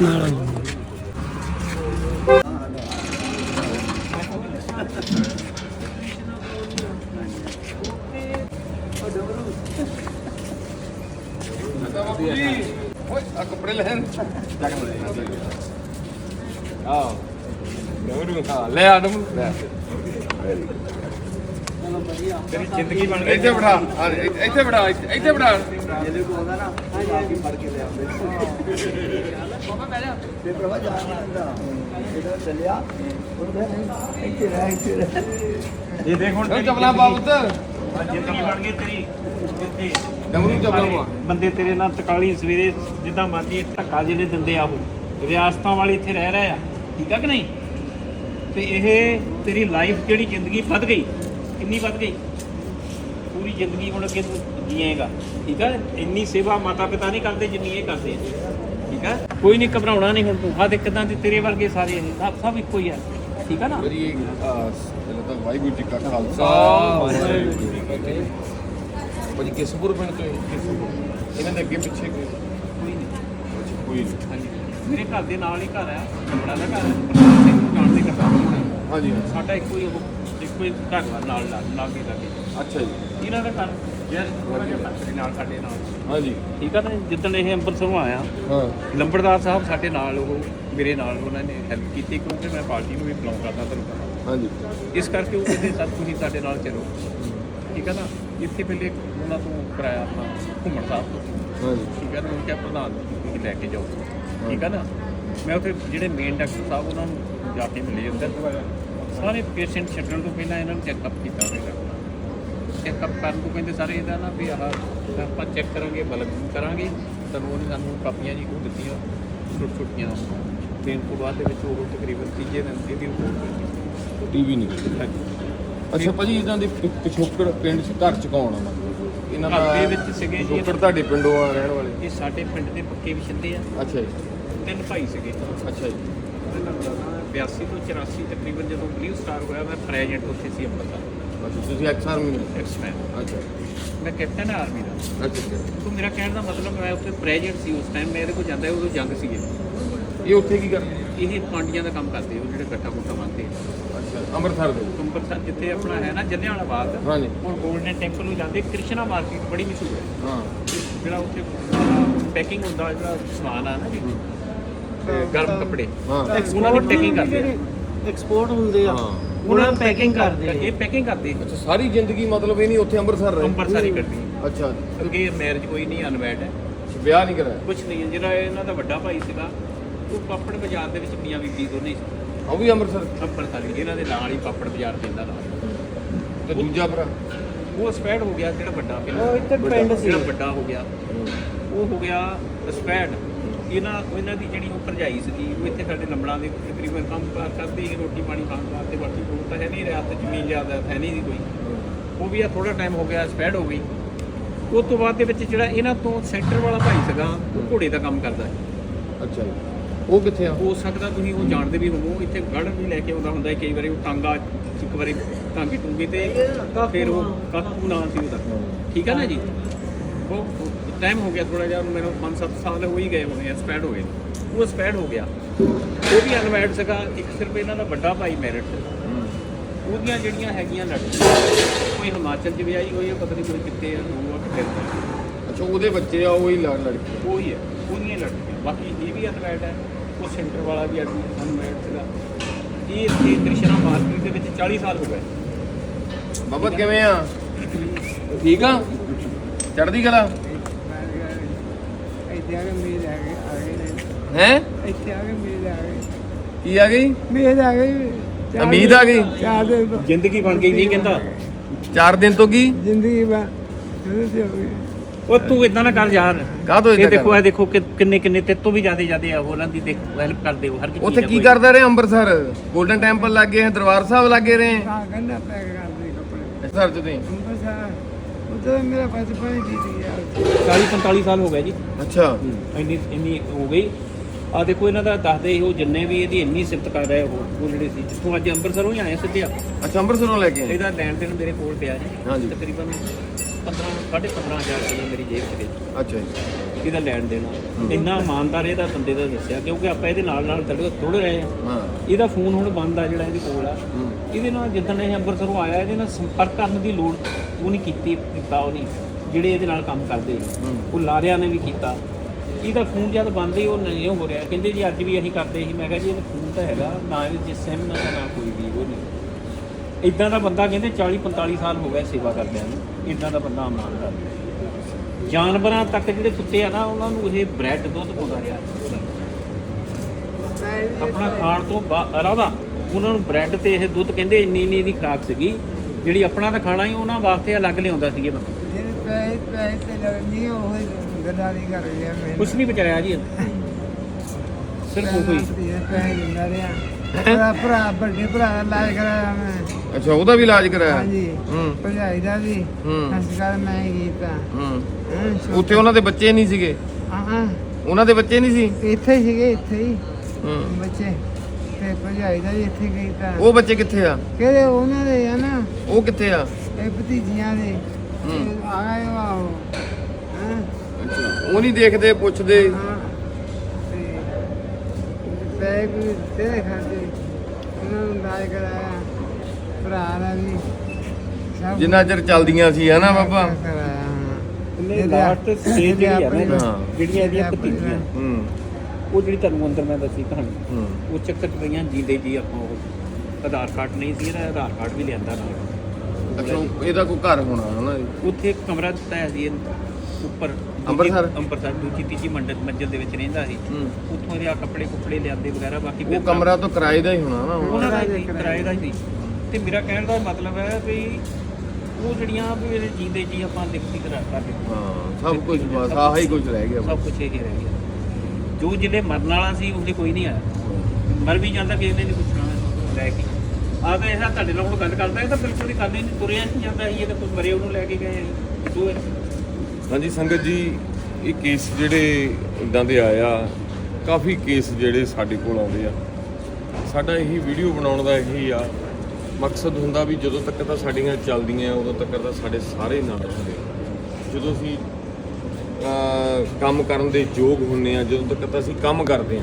ਨਾਲ ਆ ਜੀ। ਓਏ ਆ ਕੱਪੜੇ ਲੈਣ ਆਹ ਨਵਰੂ ਹਾਂ ਲੈ ਆ ਨਵਰੂ ਲੈ ਤੇਰੀ ਜ਼ਿੰਦਗੀ ਬਣ ਗਈ। ਇੱਥੇ ਬਿਠਾ ਆ ਇੱਥੇ ਇੱਥੇ ਬਿਠਾ ਇੱਥੇ ਇੱਥੇ ਬਿਠਾ। ਤੇ ਪ੍ਰਭਾ ਜਾਣਾ ਇਹਦਾ ਚੱਲਿਆ ਉਹਨੇ ਇੱਥੇ ਰਹਿ ਇੱਥੇ ਰਹਿ ਇਹ ਦੇਖ ਹੁਣ ਉਹ ਚਪਲਾ ਬਾਬਤ ਜ਼ਿੰਦਗੀ। ਬਣ ਗਈ ਤੇਰੀ। ਇੱਥੇ। ਨਵਰੂ ਚਪਲਾ ਪਾ। ਬੰਦੇ ਤੇਰੇ ਨਾਲ ਤਕਾਲੀ ਸਵੇਰੇ ਜਿੱਦਾਂ ਮਰਜ਼ੀ ਧੱਕਾ ਜਿਹੜੇ ਦਿੰਦੇ ਆ ਉਹ। ਰਿਆਸਤਾਂ ਵਾਲੇ ਇੱਥੇ ਰਹਿ ਰਹੇ ਆ। ਠੀਕ ਆ ਕਿ ਨਹੀਂ? ਤੇ ਇਹ ਤੇਰੀ ਲਾਈਫ ਜਿਹੜੀ ਜ਼ਿੰਦਗੀ ਵੱਧ ਗਈ। ਕਿੰਨੀ ਵੱਧ ਗਈ? ਪੂਰੀ ਜ਼ਿੰਦਗੀ ਹੁਣ ਅੱਗੇ ਤੂੰ ਜੀਏਗਾ ਠੀਕ ਆ? ਇੰਨੀ ਸੇਵਾ ਮਾਤਾ ਪਿਤਾ ਨਹੀਂ ਕਰਦੇ ਜਿੰਨੀ ਇਹ ਕਰਦੇ ਆ ਠੀਕ ਆ? ਕੋਈ ਨਹੀਂ ਘਬਰਾਉਣਾ ਨਹੀਂ ਹੁਣ ਤੂੰ ਆ ਦੇ ਕਿਦਾਂ ਦੇ ਤੇਰੇ ਵਰਗੇ ਸਾਰੇ ਇਹ ਸਭ ਸਭ ਇੱਕੋ ਹੀ ਆ ਠੀਕ ਆ ਨਾ? ਮੇਰੀ ਇਹ ਪਹਿਲਾਂ ਤਾਂ ਵਾਹਿਗੁਰੂ ਜੀ ਕਾ ਖਾਲਸਾ ਵਾਹਿਗੁਰੂ ਜੀ ਕੀ ਫਤਿਹ। ਭਾਜੀ ਕਿਸਪੁਰ ਪਿੰਡ ਤੋਂ ਇਹ? ਇਹਨਾਂ ਦੇ ਅੱਗੇ ਪਿੱਛੇ ਕੋਈ? ਕੋਈ ਨਹੀਂ। ਕੋਈ ਨਹੀਂ। ਹਾਂਜੀ। ਮੇਰੇ ਘਰ ਦੇ ਨਾਲ ਹੀ ਘਰ ਆ ਬੜਾ ਦਾ ਘਰ ਹੈ ਜਾਣਦੇ ਕਰਦਾ ਹਾਂਜੀ ਹਾਂ। ਸਾਡਾ ਇੱਕੋ ਹੀ ਉਹ। ਹੀ ਘਰ ਵਾ ਨਾਲ ਨਾਲ ਨਾਲ ਦੀ ਲਾਗੇ। ਅੱਛਾ ਜੀ। ਇਹਨਾਂ ਦਾ ਘਰ। ਯਾਰ ਥੋੜਾ ਜਿਹਾ ਘਰ ਦੇ ਨਾਲ ਸਾਡੇ ਨਾਲ। ਹਾਂਜੀ। ਠੀਕ ਆ ਨਾ ਜਿੱਦਣ ਇਹ ਅੰਮ੍ਰਿਤਸਰੋਂ ਆਇਆ ਹਾਂ। ਲੰਬੜਦਾਰ ਸਾਹਿਬ ਸਾਡੇ ਨਾਲ ਉਹ ਮੇਰੇ ਨਾਲ ਉਹਨਾਂ ਨੇ ਹੈਲਪ ਕੀਤੀ। ਕਿਉਂਕਿ ਮੈਂ ਪਾਰਟੀ ਨੂੰ ਵੀ ਬਿਲੋਂਗ ਕਰਦਾ ਤੁਹਾਨੂੰ ਪਤਾ। ਹਾਂਜੀ। ਇਸ ਕਰਕੇ ਉਹ ਕਹਿੰਦੇ ਸਰ ਤੁਸੀਂ ਸਾਡੇ ਨਾਲ ਚੱਲੋ। ਠੀਕ ਆ ਨਾ? ਇੱਥੇ ਪਹਿਲੇ ਉਹਨਾਂ ਤੋਂ ਕਰਾਇਆ ਆਪਣਾ ਘੁੰਮਣ ਸਾਹਿਬ ਤੋਂ। ਹਾਂਜੀ। ਠੀਕ ਹੈ ਨਾ? ਉਹ ਕਿਹਾ ਪ੍ਰਧਾਨ ਜੀ ਲੈ ਕੇ ਜਾਓ। ਠੀਕ ਹੈ ਨਾ? ਮੈਂ ਉੱਥੇ ਜਿਹੜੇ ਮੇਨ ਡਾਕਟਰ ਸਾਹਿਬ ਉਹਨਾਂ ਨੂੰ ਜਾ ਕੇ ਮਿਲੇ ਅੰਦਰ। ਸਾਰੇ ਪੇਸ਼ੈਂਟ ਛੱਡਣ ਤੋਂ ਪਹਿਲਾਂ ਇਹਨਾਂ ਨੂੰ ਚੈੱਕਅਪ ਕੀਤਾ ਹੋਵੇਗਾ ਚੈੱਕਅਪ ਕਰਨ ਤੋਂ ਕਹਿੰਦੇ ਸਾਰੇ ਇਹਦਾ ਨਾ ਵੀ ਆਹ ਆਪਾਂ ਚੈੱਕ ਕਰਾਂਗੇ ਬਲਕ ਕਰਾਂਗੇ। ਤੁਹਾਨੂੰ ਉਹਨੇ ਸਾਨੂੰ ਕਾਪੀਆਂ ਜੀ ਉਹ ਦਿੱਤੀਆਂ ਛੋਟ ਛੋਟੀਆਂ। ਦੇਣ ਤੋਂ ਬਾਅਦ ਦੇ ਵਿੱਚ ਉਹ ਤਕਰੀਬਨ ਤੀਜੇ ਦਿਨ ਇਹਦੀ ਰਿਪੋਰਟ ਟੀਵੀ ਨਹੀਂ ਦਿੱਤੀ ਅੱਛਾ ਭਾਜੀ ਇਹਨਾਂ ਦੇ ਪਿਛੋਕੜ ਪਿੰਡ ਚ ਘਰ ਚ ਕੌਣ ਆ ਮਤਲਬ? ਇਹਨਾਂ ਘਰ ਦੇ ਵਿੱਚ ਸੀਗੇ ਜੀ। ਪਿਛੋਕੜ ਤੁਹਾਡੇ ਪਿੰਡੋਂ ਆ ਰਹਿਣ ਵਾਲੇ? ਇਹ ਸਾਡੇ ਪਿੰਡ ਦੇ ਪੱਕੇ ਵਿਛੰਦੇ ਆ। ਅੱਛਾ ਜੀ। ਤਿੰਨ ਭਾਈ ਸੀਗੇ। ਅੱਛਾ ਜੀ। 82 ਤੋਂ 84 ਤਕਰੀਬਨ ਜਦੋਂ ਬਲੂ ਸਟਾਰ ਹੋਇਆ ਮੈਂ ਪ੍ਰੈਜ਼ੀਡੈਂਟ ਉੱਥੇ ਸੀ ਅੰਮ੍ਰਿਤਸਰ। ਅੱਛਾ ਤੁਸੀਂ ਐਕਸ ਆਰਮੀ ਐਕਸਮੈਨ ਅੱਛਾ। ਮੈਂ ਕੈਪਟਨ ਆਰਮੀ ਦਾ। ਅੱਛਾ ਤੋਂ ਮੇਰਾ ਕਹਿਣ ਦਾ ਮਤਲਬ ਮੈਂ ਉੱਥੇ ਪ੍ਰੈਜ਼ੀਡੈਂਟ ਸੀ ਉਸ ਟਾਈਮ ਮੈਂ ਇਹਦੇ ਕੋਲ ਜਾਂਦਾ ਉਦੋਂ ਜੰਗ ਸੀਗੇ। ਇਹ ਉੱਥੇ ਕੀ ਕਰਦੇ ਇਹ ਪਾਂਡੀਆਂ ਦਾ ਕੰਮ ਕਰਦੇ ਉਹ ਜਿਹੜੇ ਗੱਟਾ ਗੁੱਟਾ ਮੰਨਦੇ ਅੱਛਾ ਅੰਮ੍ਰਿਤਸਰ ਦੇ? ਅੰਮ੍ਰਿਤਸਰ ਜਿੱਥੇ ਆਪਣਾ ਹੈ ਨਾ ਜਲਿਆਂਵਾਲਾ ਬਾਗ। ਹਾਂਜੀ। ਹੁਣ 골ਡਨ ਟੈਂਪਲ ਨੂੰ ਜਾਂਦੇ ਕ੍ਰਿਸ਼ਨਾ ਮਾਰਕੀਟ ਬੜੀ ਮਸ਼ਹੂਰ ਹੈ। ਹਾਂ। ਜਿਹੜਾ ਉੱਥੇ ਪੈਕਿੰਗ ਹੁੰਦਾ ਜਿਹੜਾ ਸਮਾਨ ਆ ਨਾ ਜੀ। ਤੇ ਗਰਮ ਕੱਪੜੇ। ਹਾਂ। ਉਹਨਾਂ ਦੀ ਪੈਕਿੰਗ ਕਰਦੇ ਆ। ਐਕਸਪੋਰਟ ਹੁੰਦੇ ਆ ਹਾਂ। ਉਹਨਾਂ ਨੂੰ ਪੈਕਿੰਗ ਕਰਦੇ ਇਹ ਆ ਪੈਕਿੰਗ ਕਰਦੇ ਆ। ਅੱਛਾ ਸਾਰੀ ਜ਼ਿੰਦਗੀ ਮਤਲਬ ਇਹ ਨਹੀਂ ਉੱਥੇ ਅੰਮ੍ਰਿਤਸਰ ਰਹੇ? ਅੰਮ੍ਰਿਤਸਰ ਹੀ ਕਰਦੀ ਅੱਛਾ। ਅੱਗੇ ਮੈਰਿਜ ਕੋਈ ਨਹੀਂ ਅਨਵੈਡ ਹੈ। ਵਿਆਹ ਨਹੀਂ ਕਰਾਇਆ? ਕੁਛ ਨਹੀਂ ਹੈ। ਜਿਹੜਾ ਇਹਨਾਂ ਦਾ ਵੱਡਾ ਭਾਈ ਸੀਗਾ ਉਹ ਪਾਪੜ ਬਾਜ਼ਾਰ ਦੇ ਵਿੱਚ ਮੀਆਂ ਬੀਬੀ ਦੋਨੇ ਸੀ। ਉਹ ਵੀ ਅੰਮ੍ਰਿਤਸਰ? ਅੰਮ੍ਰਿਤਸਰ ਹੀ ਇਹਨਾਂ ਦੇ ਨਾਲ ਹੀ ਪਾਪੜ ਬਾਜ਼ਾਰ ਪੈਂਦਾ ਨਾਲ। ਤੇ ਦੂਜਾ ਭਰਾ? ਉਹ ਸਪੈਡ ਹੋ ਗਿਆ ਜਿਹੜਾ ਵੱਡਾ ਉਹ ਇੱਥੇ ਪਿੰਡ ਸੀ। ਜਿਹੜਾ ਵੱਡਾ ਹੋ ਗਿਆ। ਉਹ ਹੋ ਗਿਆ ਸਪੈਡ ਇਹਨਾਂ ਇਹਨਾਂ ਦੀ ਜਿਹੜੀ ਉਹ ਭਰਜਾਈ ਸੀਗੀ ਉਹ ਇੱਥੇ ਸਾਡੇ ਲੰਬੜਾਂ ਦੇ ਤਕਰੀਬਨ ਕੰਮ ਕਾਰ ਕਰਦੀ ਸੀ ਰੋਟੀ ਪਾਣੀ ਖਾਣ ਵਾਸਤੇ ਬਾਕੀ ਕੋਈ ਤਾਂ ਹੈ ਨਹੀਂ ਰਿਹਾ ਤੇ ਜ਼ਮੀਨ ਜ਼ਿਆਦਾ ਹੈ ਨਹੀਂ ਸੀ ਕੋਈ। ਉਹ ਵੀ ਆ ਥੋੜਾ ਟਾਈਮ ਹੋ ਗਿਆ ਸਪੈਡ ਹੋ ਗਈ। ਉਸ ਤੋਂ ਬਾਅਦ ਦੇ ਵਿੱਚ ਜਿਹੜਾ ਇਹਨਾਂ ਤੋਂ ਸੈਂਟਰ ਵਾਲਾ ਭਾਈ ਸੀਗਾ ਉਹ ਘੋੜੇ ਦਾ ਕੰਮ ਕਰਦਾ ਹੈ ਅੱਛਾ ਜੀ। ਉਹ ਕਿੱਥੇ ਆ? ਹੋ ਸਕਦਾ ਤੁਸੀਂ ਉਹ ਜਾਣਦੇ ਵੀ ਹੋਵੋ ਇੱਥੇ ਗੜ ਵੀ ਲੈ ਕੇ ਆਉਂਦਾ ਹੁੰਦਾ ਹੈ ਕਈ ਵਾਰੀ ਉਹ ਟਾਂਗਾ ਇੱਕ ਵਾਰੀ ਟਾਂਗੀ ਟੂੰਗੀ ਤੇ ਫਿਰ ਉਹ ਕਾਕੂ ਨਾਂ ਸੀ ਉਹਦਾ। ਠੀਕ ਹੈ ਨਾ ਜੀ? ਉਹ ਟਾਈਮ ਹੋ ਗਿਆ ਥੋੜਾ ਜਿਹਾ ਮੈਨੂੰ 5-7 ਸਾਲ ਹੋ ਹੀ ਗਏ ਹੋਣੇ ਐਕਸਪਾਇਰ ਹੋ ਗਏ। ਉਹ ਐਕਸਪਾਇਰ ਹੋ ਗਿਆ। ਉਹ ਵੀ ਅਨਮੈਰਿਡ ਸੀਗਾ ਇੱਕ ਸਿਰਫ ਇਹਨਾਂ ਦਾ ਵੱਡਾ ਭਾਈ ਮੈਰਿਡ ਸੀ। ਉਹਦੀਆਂ ਜਿਹੜੀਆਂ ਹੈਗੀਆਂ ਲੜਕੀਆਂ ਕੋਈ ਹਿਮਾਚਲ 'ਚ ਵਿਆਹੀ ਹੋਈ ਹੈ ਪਤਾ ਨਹੀਂ ਕੋਈ ਕਿੱਥੇ ਆ ਉਹ ਆ ਕਿੱਥੇ। ਅੱਛਾ ਉਹਦੇ ਬੱਚੇ ਆ ਉਹ ਹੀ ਲੜ ਲੜਕੀ ਉਹ ਹੀ ਹੈ ਉਹਦੀਆਂ ਲੜਕੀਆਂ। ਬਾਕੀ ਇਹ ਵੀ ਅਨਮੈਰਿਡ ਹੈ ਉਹ ਸੈਂਟਰ ਵਾਲਾ ਵੀ ਅਨਮੈਰਿਡ ਸੀਗਾ। ਇਹ ਇੱਥੇ ਕ੍ਰਿਸ਼ਨਾ ਮਾਰਕੀਟ ਦੇ ਵਿੱਚ 40 ਸਾਲ ਹੋ ਗਏ। ਬਾਬਾ ਕਿਵੇਂ ਆ? ਠੀਕ ਆ? ਚੜਦੀ ਕਲਾ? ਇੱਥੇ ਆ ਕੇ ਮੇਰੇ ਆ ਗਏ ਆ ਗਏ ਨੇ। ਹੈ? ਇੱਥੇ ਆ ਕੇ ਮੇਰੇ ਆ ਗਏ। ਕੀ ਆ ਗਈ? ਮੇਰੇ ਆ ਗਏ। ਚਾਰ ਉਮੀਦ ਆ ਗਈ। ਚਾਰ ਦਿਨ ਤੋਂ ਜ਼ਿੰਦਗੀ ਬਣ ਗਈ ਨਹੀਂ ਕਹਿੰਦਾ। 4 ਦਿਨ ਤੋਂ ਕੀ? ਜ਼ਿੰਦਗੀ ਬਾ ਸ਼ੁਰੂ ਤੇ ਹੋ ਗਈ। ਉਹ ਤੂੰ ਇਦਾਂ ਨਾ ਕਰ ਯਾਰ। ਕਾਹ ਤੋਂ ਇਹ ਏਦਾਂ ਦੇਖੋ ਕਰ? ਇਹ ਦੇਖੋ ਕਿ ਕਿੰਨੇ ਕਿੰਨੇ ਤੇ ਤੋਂ ਵੀ ਜ਼ਿਆਦਾ ਜ਼ਿਆਦਾ ਆ ਉਹਨਾਂ ਦੀ ਦੇਖ ਹੈਲਪ ਕਰਦੇ ਹੋ ਹਰ ਕਿਸੇ ਉੱਥੇ ਕੀ ਕਰਦਾ ਰਹੇ ਅੰਮ੍ਰਿਤਸਰ? 골ਡਨ ਟੈਂਪਲ ਲੱਗੇ ਹੈ ਦਰਬਾਰ ਸਾਹਿਬ ਲੱਗੇ ਰਹੇ ਆ ਗੰਨਾ ਪੈਕ ਕਰਦੇ ਕੱਪੜੇ। ਸਰ ਚ ਤੁਸੀਂ? ਅੰਬਰਸਰ ਉਧਰ ਮੇਰਾ ਬਚਪਨ ਹੀ ਬੀਤ ਗਿਆ 40 45 ਸਾਲ ਹੋ ਗਏ ਜੀ। ਅੱਛਾ। ਇੰਨੀ ਇੰਨੀ ਹੋ ਗਈ। ਆ ਦੇਖੋ ਇਹਨਾਂ ਦਾ ਦੱਸਦੇ ਸੀ ਉਹ ਜਿੰਨੇ ਵੀ ਇਹਦੀ ਇੰਨੀ ਸਿਫਤ ਕਰ ਰਹੇ ਉਹ ਉਹ ਜਿਹੜੇ ਸੀ। ਜਿੱਥੋਂ ਅੱਜ ਅੰਮ੍ਰਿਤਸਰੋਂ ਹੀ ਆਏ ਸਿੱਧੇ ਆ ਅੱਛਾ ਅੰਮ੍ਰਿਤਸਰੋਂ ਲੈ ਕੇ ਆਏ। ਇਹਦਾ ਲੈਣ ਦੇਣ ਮੇਰੇ ਕੋਲ ਪਿਆ ਜੀ। ਤਕਰੀਬਨ 15 15000 ਰੁਪਏ ਮੇਰੀ ਜੇਬ 'ਚ ਅੱਛਾ ਜੀ। ਇਹਦਾ ਲੈਣ ਦੇਣਾ। ਇੰਨਾ ਇਮਾਨਦਾਰ ਇਹਦਾ ਬੰਦੇ ਦਾ ਦੱਸਿਆ ਕਿਉਂਕਿ ਆਪਾਂ ਇਹਦੇ ਨਾਲ ਨਾਲ ਤੜ ਥੋੜ ਰਹੇ ਆ। ਹਾਂ। ਇਹਦਾ ਫੋਨ ਹੁਣ ਬੰਦ ਆ ਜਿਹੜਾ ਇਹਦੇ ਕੋਲ ਆ। ਇਹਦੇ ਨਾਲ ਜਿੱਦਣ ਇਹ ਅੰਮ੍ਰਿਤਸਰੋਂ ਆਇਆ ਇਹਦੇ ਨਾਲ ਸੰਪਰਕ ਕਰਨ ਦੀ ਲੋੜ ਉਹ ਨਹੀਂ ਕੀਤੀ ਕੀਤਾ ਉਹ ਨਹੀਂ। ਜਿਹੜੇ ਇਹਦੇ ਨਾਲ ਕੰਮ ਕਰਦੇ। ਉਹ ਲਾਰਿਆਂ ਨੇ ਵੀ ਕੀਤਾ। ਇਹਦਾ ਫੋਨ ਜਦ ਬੰਦ ਹੀ ਉਹ ਨਹੀਂ ਹੋ ਰਿਹਾ। ਕਹਿੰਦੇ ਜੀ ਅੱਜ ਵੀ ਅਸੀਂ ਕਰਦੇ ਸੀ। ਮੈਂ ਕਿਹਾ ਜੀ ਇਹ ਫੋਨ ਤਾਂ ਹੈਗਾ ਨਾ ਇਹਦੇ ਚ ਸਿਮ ਨਾ ਨਾ ਕੋਈ ਵੀ ਉਹ ਨਹੀਂ। ਇਦਾਂ ਦਾ ਬੰਦਾ ਕਹਿੰਦੇ 40 45 ਸਾਲ ਹੋ ਗਏ ਸੇਵਾ ਕਰਦਿਆਂ ਨੂੰ। ਇਦਾਂ ਦਾ ਬੰਦਾ ਇਮਾਨਦਾਰ ਜਾਨਵਰਾਂ ਤੱਕ ਜਿਹੜੇ ਕੁੱਤੇ ਆ ਨਾ, ਉਹਨਾਂ ਨੂੰ ਇਹ ਬ੍ਰੈਡ ਦੁੱਧ ਪਾਉਂਦਾ ਰਿਹਾ। ਆਪਣਾ ਖਾਣ ਤੋਂ ਇਲਾਵਾ ਉਹਨਾਂ ਨੂੰ ਬ੍ਰੈਡ ਤੇ ਇਹ ਦੁੱਧ ਕਹਿੰਦੇ ਇੰਨੀ ਇੰਨੀ ਦੀ ਖਰਾਕ ਸੀਗੀ, ਜਿਹੜੀ ਆਪਣਾ ਤਾਂ ਖਾਣਾ ਹੀ ਉਹਨਾਂ ਵਾਸਤੇ ਅਲੱਗ ਲਿਆਉਂਦਾ ਸੀਗੇ ਬੰਦਾ। ਜਿਹੜੇ ਪੈਸੇ ਪੈਸੇ ਤੇ ਲੱਗਣੀ ਉਹ ਗੱਲਾਂ ਕਰ ਰਿਹਾ ਮੈਂ ਕੁਛ ਨਹੀਂ ਬਚਾਇਆ ਜੀ। ਸਿਰਫ ਉਹ। ਹੀ ਪੈਸੇ ਦਿੰਦਾ ਰਿਹਾ। ਮੇਰਾ ਭਰਾ ਵੱਡੇ ਭਰਾ ਦਾ ਇਲਾਜ ਕਰਾਇਆ ਮੈਂ। ਅੱਛਾ ਉਹਦਾ ਵੀ ਇਲਾਜ ਕਰਾਇਆ? ਹਾਂਜੀ ਹੂੰ। ਭਰਜਾਈ ਦਾ ਵੀ। ਹੂੰ। ਸੰਸਕਾਰ ਮੈਂ ਹੀ ਕੀਤਾ ਹੂੰ। ਹਾਂ, ਛੋ- ਉੱਥੇ ਉਹਨਾਂ ਦੇ ਬੱਚੇ ਨਹੀਂ ਸੀਗੇ? ਹਾਂ, ਹਾਂ, ਉਹਨਾਂ ਦੇ ਬੱਚੇ ਨਹੀਂ ਸੀ? ਇੱਥੇ ਹੀ ਸੀਗੇ ਇੱਥੇ ਹੀ। ਹੂੰ। ਬੱਚੇ। ਤੇ ਭਰਜਾਈ ਦਾ ਵੀ ਇੱਥੇ ਕੀਤਾ ਉਹ ਬੱਚੇ ਕਿੱਥੇ ਆ? ਕਿਹੜੇ ਉਹਨਾਂ ਦੇ ਆ ਨਾ? ਉਹ ਕਿੱਥੇ ਆ? ਇਹ ਭਤੀਜੀਆਂ ਦੇ। ਹੂੰ। ਇਹ ਆ ਗਏ ਵਾ ਉਹ। ਹਾਂ। ਉਹ ਨਹੀਂ ਦੇਖਦੇ ਪੁੱਛਦੇ। ਹਾਂ। ਤੇ ਪੈਸੇ ਵੀ ਤੇਰੇ ਖਾਤੇ ਕਰਾਇਆ ਭਰਾ ਵੀ। ਸਭ ਜਿੰਨਾ ਚਿਰ ਚੱਲਦੀਆਂ ਸੀ ਬਾਬਾ? ਕਰਾਇਆ ਹਾਂ। ਇਹਨੇ ਇਹਦੇ- ਲਾਸਟ ਸਟੇਜ ਜਿਹੜੀ ਆ ਨਾ ਇਹਦੇ ਹਾਂ। ਜਿਹੜੀਆਂ ਇਹਦੀਆਂ ਆਪਣੇ- ਭਤੀਜੀਆਂ। ਹੂੰ। ਉਹ ਜਿਹੜੀ ਤੁਹਾਨੂੰ ਅੰਦਰ ਮੈਂ ਦੱਸੀ ਕਹਾਣੀ ਹੂੰ। ਉਹ ਚੱਕਰ ਚ ਰਹੀਆਂ ਜੀਂਦੇ ਜੀ ਆਪਾਂ ਉਹ ਆਧਾਰ ਕਾਰਡ ਨਹੀਂ ਸੀ ਇਹਦਾ ਆਧਾਰ ਕਾਰਡ ਵੀ ਲਿਆਂਦਾ ਨਾਲ। ਅੱਛਾ ਉਹ- ਇਹਦਾ ਕੋਈ ਘਰ ਹੋਣਾ ਹਨਾ? ਉੱਥੇ ਇੱਕ ਕਮਰਾ ਦਿੱਤਾ ਹੈ ਸੀ ਇਹਨੂੰ। ਉੱਪਰ ਦੂਜੀ- ਅੰਮ੍ਰਿਤਸਰ? ਅੰਮ੍ਰਿਤਸਰ ਦੂਜੀ ਤੀਜੀ ਮੰਡਲ ਮੰਜ਼ਿਲ ਦੇ ਵਿੱਚ ਰਹਿੰਦਾ ਸੀ। ਹੂੰ। ਉੱਥੋਂ ਇਹਦੇ ਆ ਕੱਪੜੇ ਕੁੱਪੜੇ ਲਿਆਂਦੇ ਵਗੈਰਾ ਬਾਕੀ ਉਹ ਕਮਰਾ ਤਾਂ ਕਿਰਾਏ ਦਾ ਹੀ ਹੋਣਾ ਨਾ ਹੁਣ। ਉਹਨਾਂ ਦਾ ਹੀ ਕਿਰਾਏ ਦਾ ਹੀ। ਸੀ ਤੇ ਮੇਰਾ ਕਹਿਣ ਦਾ ਮਤਲਬ ਹੈ ਵੀ ਉਹ ਜਿਹੜੀਆਂ ਵੀ ਇਹਦੇ ਜੀਂਦੇ ਜੀ ਆਪਾਂ ਲਿਖਤੀ ਕਰਾ ਕਰਦੇ ਹਾਂ ਸਭ ਕੁਝ ਬਸ ਆਹ ਹੀ ਕੁਝ ਰਹਿ ਗਿਆ ਸਭ ਕੁਝ ਇਹ ਰਹਿ ਗਿਆ। ਜੋ ਜਿਹੜੇ ਮਰਨ ਵਾਲਾ ਸੀ ਉਹਦੇ ਕੋਈ ਨਹੀਂ ਆਇਆ। ਮਰ ਵੀ ਜਾਂਦਾ ਕਿਸੇ ਨੇ ਨਹੀਂ ਪੁੱਛਣਾ ਲੈ ਕੇ। ਆ ਤਾਂ ਇਹ ਤੁਹਾਡੇ ਨਾਲ ਹੁਣ ਗੱਲ ਕਰਦਾ ਇਹ ਤਾਂ ਬਿਲਕੁਲ ਹੀ ਕਰਦੇ ਨਹੀਂ ਤੁਰਿਆ ਨਹੀਂ ਜਾਂਦਾ ਸੀ ਇਹ ਤਾਂ ਕੋਈ ਮਰੇ ਉਹਨੂੰ ਲੈ ਕੇ ਗਏ ਦੋ ਹਾਂਜੀ, ਸੰਗਤ ਜੀ, ਇਹ ਕੇਸ ਜਿਹੜੇ ਇਦਾਂ ਦੇ ਆਇਆ ਕਾਫੀ ਕੇਸ ਜਿਹੜੇ ਸਾਡੇ ਕੋਲ ਆਉਂਦੇ ਆ। ਸਾਡਾ ਇਹੀ ਵੀਡੀਓ ਬਣਾਉਣ ਦਾ ਇਹੀ ਆ। ਮਕਸਦ ਹੁੰਦਾ ਵੀ ਜਦੋਂ ਤੱਕ ਤਾਂ ਸਾਡੀਆਂ ਚੱਲਦੀਆਂ, ਉਦੋਂ ਤੱਕ ਤਾਂ ਸਾਡੇ ਸਾਰੇ ਨਾਲ ਹੁੰਦੇ। ਆ। ਜਦੋਂ ਅਸੀਂ ਕੰਮ ਕਰਨ ਦੇ ਯੋਗ ਹੁੰਨੇ ਆ, ਜਦੋਂ ਤੱਕ ਤਾਂ ਅਸੀਂ ਕੰਮ ਕਰਦੇ ਆ,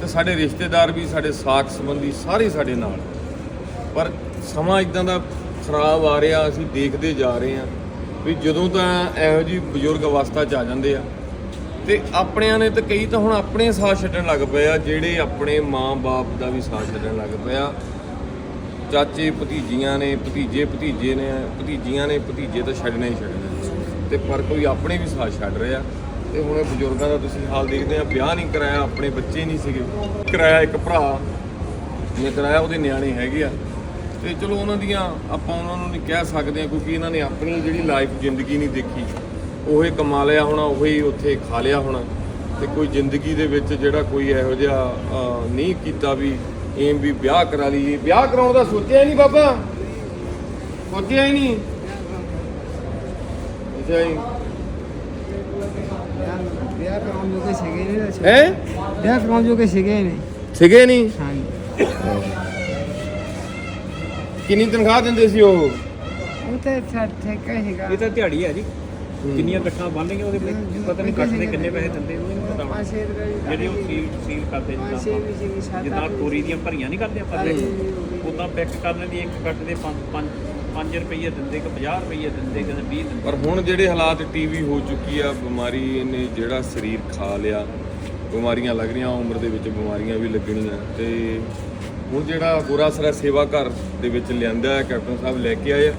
ਤੇ ਸਾਡੇ ਰਿਸ਼ਤੇਦਾਰ ਵੀ, ਸਾਡੇ ਸਾਖ ਸੰਬੰਧੀ ਸਾਰੇ ਸਾਡੇ ਨਾਲ। ਪਰ ਸਮਾਂ ਇਦਾਂ ਦਾ ਖਰਾਬ ਆ ਰਿਹਾ, ਅਸੀਂ ਦੇਖਦੇ ਜਾ ਰਹੇ ਆ। ਵੀ ਜਦੋਂ ਤਾਂ ਇਹੋ ਜੀ ਬਜ਼ੁਰਗ ਅਵਸਥਾ ਚ ਆ ਜਾਂਦੇ ਆ, ਤੇ ਆਪਣਿਆਂ ਨੇ ਤਾਂ ਕਈ ਤਾਂ ਹੁਣ ਆਪਣੇ ਸਾਥ ਛੱਡਣ ਲੱਗ ਪਏ ਆ, ਜਿਹੜੇ ਆਪਣੇ ਮਾਂ-ਬਾਪ ਦਾ ਵੀ ਸਾਥ ਛੱਡਣ ਲੱਗ ਪਿਆ ਚਾਚੇ ਭਤੀਜੀਆਂ ਨੇ, ਭਤੀਜੇ ਭਤੀਜੇ ਨੇ, ਭਤੀਜੀਆਂ ਨੇ, ਭਤੀਜੇ ਤਾਂ ਛੱਡਣਾ ਹੀ ਛੱਡਣਾ ਤੇ ਪਰ ਕੋਈ ਆਪਣੇ ਵੀ ਸਾਥ ਛੱਡ ਰਿਹਾ। ਤੇ ਹੁਣ ਇਹ ਬਜ਼ੁਰਗਾਂ ਦਾ ਤੁਸੀਂ ਹਾਲ ਦੇਖਦੇ ਆ, ਵਿਆਹ ਨਹੀਂ ਕਰਾਇਆ, ਆਪਣੇ ਬੱਚੇ ਨਹੀਂ ਸੀਗੇ। ਕਰਾਇਆ ਇੱਕ ਭਰਾ ਨੇ ਕਰਾਇਆ ਉਹਦੇ ਨਿਆਣੇ ਹੈਗੇ ਆ। ਤੇ ਚਲੋ ਉਹਨਾਂ ਦੀਆਂ ਆਪਾਂ ਉਹਨਾਂ ਨੂੰ ਨਹੀਂ ਕਹਿ ਸਕਦੇ ਕਿਉਂਕਿ ਇਹਨਾਂ ਨੇ ਆਪਣੀ ਜਿਹੜੀ ਲਾਈਫ ਜ਼ਿੰਦਗੀ ਨਹੀਂ ਦੇਖੀ। ਉਹੇ ਕਮਾ ਲਿਆ ਹੋਣਾ ਉਹੀ ਉੱਥੇ ਖਾ ਲਿਆ ਹੋਣਾ। ਤੇ ਕੋਈ ਜ਼ਿੰਦਗੀ ਦੇ ਵਿੱਚ ਜਿਹੜਾ ਕੋਈ ਇਹੋ ਜਿਹਾ ਨਹੀਂ ਕੀਤਾ ਵੀ ਏਮ ਵੀ ਵਿਆਹ ਕਰਾ ਲਈਏ। ਵਿਆਹ ਕਰਾਉਣ ਦਾ ਸੋਚਿਆ ਹੀ ਨਹੀਂ ਬਾਬਾ? ਸੋਚਿਆ ਹੀ ਨਹੀਂ? ਅੱਛਾ ਜੀ। ਵਿਆਹ ਕਰਾਉਣ ਜੋਗੇ ਸੀਗੇ ਨਹੀਂ। ਹੈ? ਵਿਆਹ ਕਰਾਉਣ ਜੋਗੇ ਸੀਗੇ ਨਹੀਂ। ਸੀਗੇ ਨਹੀਂ? ਹਾਂਜੀ। ਕਿੰਨੀ ਤਨਖਾਹ ਦਿੰਦੇ ਸੀ ਉਹ? ਉਹ ਤਾਂ ਠੇਕਾ ਸੀਗਾ ਇਹ ਤਾਂ ਦਿਹਾੜੀ ਹੈ ਜੀ। ਕਿੰਨੀਆਂ ਗੱਠਾਂ ਬੰਨ੍ਹਣਗੇ ਉਹਦੇ ਵਿੱਚ ਪਤਾ ਨਹੀਂ ਕੱਟਦੇ ਕਿੰਨੇ ਪੈਸੇ ਦਿੰਦੇ ਉਹ ਨਹੀਂ ਪਤਾ ਜਿਹੜੇ ਉਹ ਸੀਲ ਸੀਲ ਕਰਦੇ ਸੀ ਸੱਤ ਜਿੱਦਾਂ ਤੋਰੀ ਦੀਆਂ ਭਰੀਆਂ ਨਹੀਂ ਕਰਦੇ ਆਪਾਂ ਹਾਂਜੀ। ਉਦਾਂ ਪੈਕ ਕਰਨ ਦੀ ਇੱਕ ਕੱਟ ਦੇ 5 5 5 ਰੁਪਏ ਦਿੰਦੇ ਕਿ 50 ਰੁਪਏ ਦਿੰਦੇ ਕਿ 20 ਦਿੰਦੇ। ਪਰ ਹੁਣ ਜਿਹੜੇ ਹਾਲਾਤ ਟੀਵੀ ਹੋ ਚੁੱਕੀ ਆ ਬਿਮਾਰੀ ਇਹਨੇ ਜਿਹੜਾ ਸਰੀਰ ਖਾ ਲਿਆ ਬਿਮਾਰੀਆਂ ਲੱਗ ਰਹੀਆਂ ਉਮਰ ਦੇ ਵਿੱਚ ਬਿਮਾਰੀਆਂ ਵੀ ਲੱਗਣੀਆਂ ਤੇ ਹੁਣ ਜਿਹੜਾ ਗੋਰਾਸਰਾ ਸੇਵਾ ਘਰ ਦੇ ਵਿੱਚ ਲਿਆਂਦਾ ਹੈ, ਕੈਪਟਨ ਸਾਹਿਬ ਲੈ ਕੇ ਆਏ ਆ।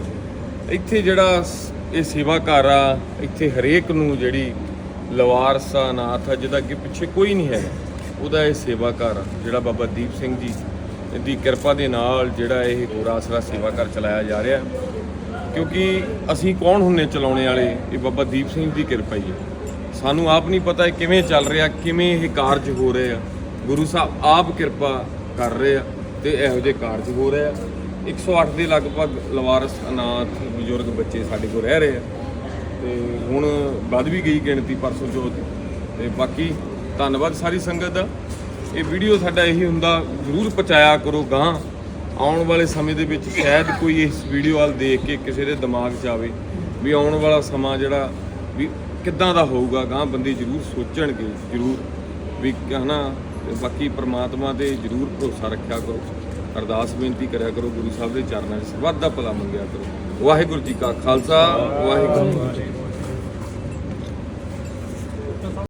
ਇੱਥੇ ਜਿਹੜਾ ਸ- ਇਹ ਸੇਵਾ ਘਰ ਆ, ਇੱਥੇ ਹਰੇਕ ਨੂੰ ਜਿਹੜੀ ਲਵਾਰਸ ਆ ਅਨਾਥ ਆ, ਜਿਹਦਾ ਅੱਗੇ ਪਿੱਛੇ ਕੋਈ ਨਹੀਂ ਹੈਗਾ, ਉਹਦਾ ਇਹ ਸੇਵਾ ਘਰ ਆ, ਜਿਹੜਾ ਬਾਬਾ ਦੀਪ ਸਿੰਘ ਜੀ ਦੀ ਕਿਰਪਾ ਦੇ ਨਾਲ ਜਿਹੜਾ ਇਹ ਗੋਰਾਸਰਾ ਸੇਵਾ ਘਰ ਚਲਾਇਆ ਜਾ ਰਿਹਾ ਕਿਉਂਕਿ ਅਸੀਂ ਕੌਣ ਹੁੰਨੇ ਚਲਾਉਣੇ ਵਾਲੇ? ਇਹ ਬਾਬਾ ਦੀਪ ਸਿੰਘ ਦੀ ਕਿਰਪਾ ਹੀ ਹੈ ਸਾਨੂੰ ਆਪ ਨਹੀਂ ਪਤਾ ਕਿਵੇਂ ਚੱਲ ਰਿਹਾ, ਕਿਵੇਂ ਇਹ ਕਾਰਜ ਹੋ ਰਹੇ ਆ। ਗੁਰੂ ਸਾਹਿਬ ਆਪ ਕਿਰਪਾ ਕਰ ਰਹੇ ਆ। ਤੇ ਇਹੋ ਜਿਹੇ ਕਾਰਜ ਹੋ ਰਹੇ ਆ। 108 ਦੇ ਲਗਭਗ ਲਵਾਰਸ ਅਨਾਥ ਬਜ਼ੁਰਗ ਬੱਚੇ ਸਾਡੇ ਕੋਲ ਰਹਿ ਰਹੇ ਆ। ਤੇ ਹੁਣ ਵੱਧ ਵੀ ਗਈ ਗਿਣਤੀ ਪਰਸੋਂ ਚੌਥ ਤੇ ਬਾਕੀ ਧੰਨਵਾਦ ਸਾਰੀ ਸੰਗਤ ਦਾ। ਇਹ ਵੀਡੀਓ ਸਾਡਾ ਇਹੀ ਹੁੰਦਾ, ਜ਼ਰੂਰ ਪਹੁੰਚਾਇਆ ਕਰੋ ਗਾਂ ਆਉਣ ਵਾਲੇ ਸਮੇਂ ਦੇ ਵਿੱਚ ਸ਼ਾਇਦ ਕੋਈ ਇਸ ਵੀਡੀਓ ਵੱਲ ਦੇਖ ਕੇ ਕਿਸੇ ਦੇ ਦਿਮਾਗ 'ਚ ਆਵੇ ਵੀ ਆਉਣ ਵਾਲਾ ਸਮਾਂ ਜਿਹੜਾ ਵੀ ਕਿੱਦਾਂ ਦਾ ਹੋਊਗਾ ਗਾਂ ਬੰਦੇ ਜ਼ਰੂਰ ਸੋਚਣਗੇ, ਜ਼ਰੂਰ ਵੀ ਹਨਾ ਤੇ ਬਾਕੀ ਪ੍ਰਮਾਤਮਾ ਤੇ ਜ਼ਰੂਰ ਭਰੋਸਾ ਰੱਖਿਆ ਕਰੋ। ਅਰਦਾਸ ਬੇਨਤੀ ਕਰਿਆ ਕਰੋ ਗੁਰੂ ਸਾਹਿਬ ਦੇ ਚਰਨਾਂ 'ਚ। ਵੱਧ ਦਾ ਭਲਾ ਮੰਗਿਆ ਕਰੋ। ਵਾਹਿਗੁਰੂ ਜੀ ਕਾ ਖਾਲਸਾ, ਵਾਹਿਗੁਰੂ ਜੀ